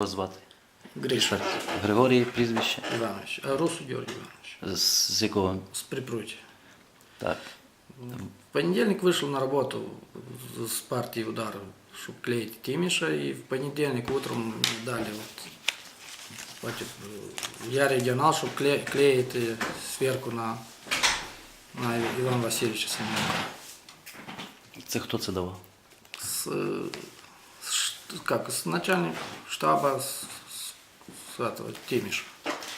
Вас звати? Гриша Григорій, прізвище. Иванович. А Русу Георгий Иванович. З, з якого? С припрутья. Так. В понедельник вышел на работу с партии удар, чтобы клеить Тимиша, и в понедельник утром дали вот, хватит, э, я регионал, чтобы кле, клеить э, сверху на, на Ивана Васильевича Семенова. Це хто це давав? С, э, с ш- как, с начальник штаба с, с- с этого Тимиша.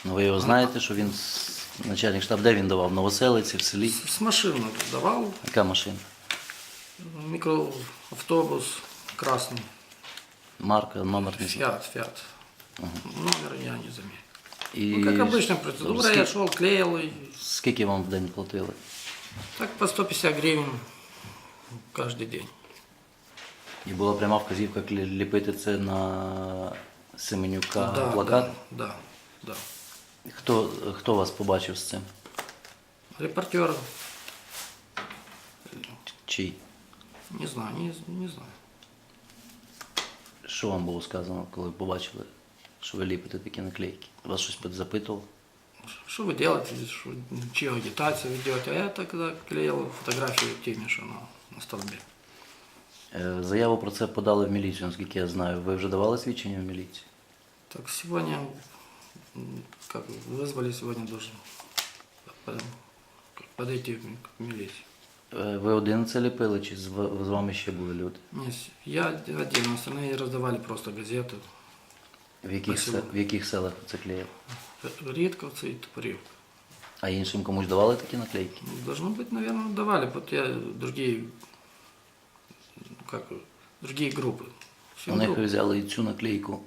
Ну ви його знаєте, що він з- начальник штаб, де він давав? В Новоселиці, в селі? С, с машины давал, Яка машина? микроавтобус красный. Марка, номер не знаю. Фиат, фиат. Номер я не заметил. І Ну, как обычно процедура, я скільки, шел, клеил, и скільки вам в день платили? так по 150 гривен каждый день. І була пряма вказівка ліпити це на Семенюка да, плакат. да, да, да. Хто, хто вас побачив з цим? Репортер, Чий? не знаю, не, не знаю. Що вам було сказано, коли побачили, що ви ліпите такі наклейки? Вас щось запитував? Что вы делаете, что, чью агитацию ведете? А я тогда клеил фотографию Тимиша на, на столбе. Е, Заяву про це подали в міліцію, наскільки я знаю. Ви вже давали свідчення в міліцію? Так сегодня, м, как вызвали, сегодня должен под- подойти к милиции. Е, Ви один це ліпили, чи з в- з вами ще були люди? Не, с- Я один, остальные раздавали просто газеты. В яких, Спасибо. се- в яких селах це клеїли? Редковцы и Тупоревка. А іншим комусь давали такі наклейки? Ну, Должно быть, наверное, давали. Вот я другие, ну, как, другие группы. Все У них группы. взяли і цю наклейку,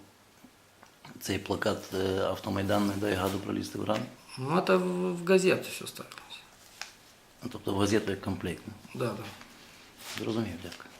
цей плакат е, автомайдан не дай гаду пролізти в ран. Ну, это в, в газеты все ставилось. Ну, Тобто в газету як комплектно. Да, да. Зрозумів, дякую.